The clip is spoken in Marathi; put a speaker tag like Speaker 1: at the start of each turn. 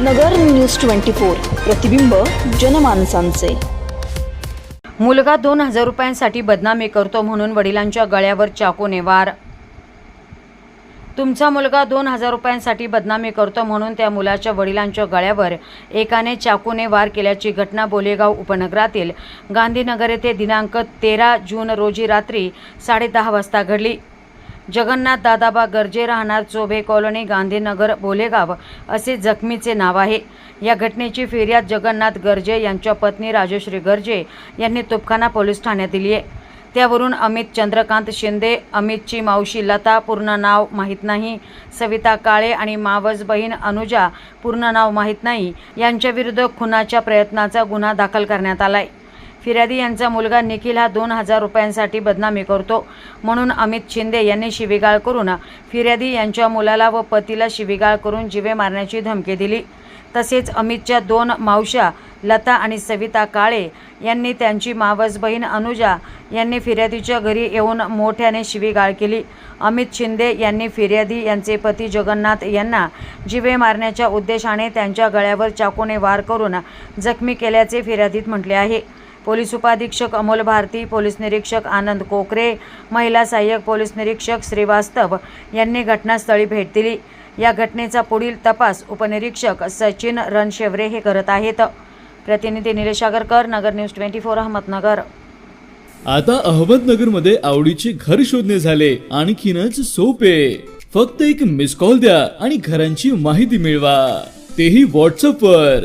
Speaker 1: नगर न्यूज ट्वेंटी फोर प्रतिबिंब जनमानसांचे.
Speaker 2: मुलगा दोन हजार रुपयांसाठी बदनामी करतो म्हणून वडिलांच्या गळ्यावर चाकूने वार तुमचा मुलगा दोन हजार रुपयांसाठी बदनामी करतो म्हणून त्या मुलाच्या वडिलांच्या गळ्यावर एकाने चाकूने वार केल्याची घटना बोलेगाव उपनगरातील गांधीनगर येथे दिनांक तेरा जून रोजी रात्री साडेदहा वाजता घडली. जगन्नाथ दादाबा गर्जे राहणार चोभे कॉलनी गांधीनगर बोलेगाव असे जखमीचे नाव आहे. या घटनेची फिर्याद जगन्नाथ गर्जे यांच्या पत्नी राजश्री गर्जे यांनी तुपखाना पोलीस ठाण्यात दिली आहे. त्यावरून अमित चंद्रकांत शिंदे अमितची मावशी लता पूर्ण नाव माहीत नाही. सविता काळे आणि मावस बहीण अनुजा पूर्ण नाव माहीत नाही. यांच्याविरुद्ध खुनाच्या प्रयत्नाचा गुन्हा दाखल करण्यात आलाय. फिर्यादी यांचा मुलगा निखिल हा दोन हजार रुपयांसाठी बदनामी करतो. म्हणून अमित शिंदे यांनी शिवीगाळ करून फिर्यादी यांच्या मुलाला व पतीला शिवीगाळ करून जिवे मारण्याची धमकी दिली. तसेच अमितच्या दोन मावश्या लता आणि सविता काळे यांनी त्यांची मावस बहीण अनुजा यांनी फिर्यादीच्या घरी येऊन मोठ्याने शिवीगाळ केली. अमित शिंदे यांनी फिर्यादी यांचे पती जगन्नाथ यांना जिवे मारण्याच्या उद्देशाने त्यांच्या गळ्यावर चाकूने वार करून जखमी केल्याचे फिर्यादीत म्हटले आहे. पोलीस उपाधीक्षक अमोल भारती पोलीस निरीक्षक आनंद कोकरे महिला सहाय्यक पोलीस निरीक्षक श्रीवास्तव यांनी घटनास्थळी भेट दिली. या घटनेचा पुढील तपास उपनिरीक्षक सचिन रणशेवरे हे करत आहेत. प्रतिनिधी Nilesh Agarkar Nagar news twenty four Ahmednagar.
Speaker 3: आता अहमदनगरमध्ये आवडीचे घर शोधणे झाले. आणखीनच सोपे. फक्त एक मिस कॉल द्या आणि घरांची माहिती मिळवा. तेही व्हॉट्सअप वर.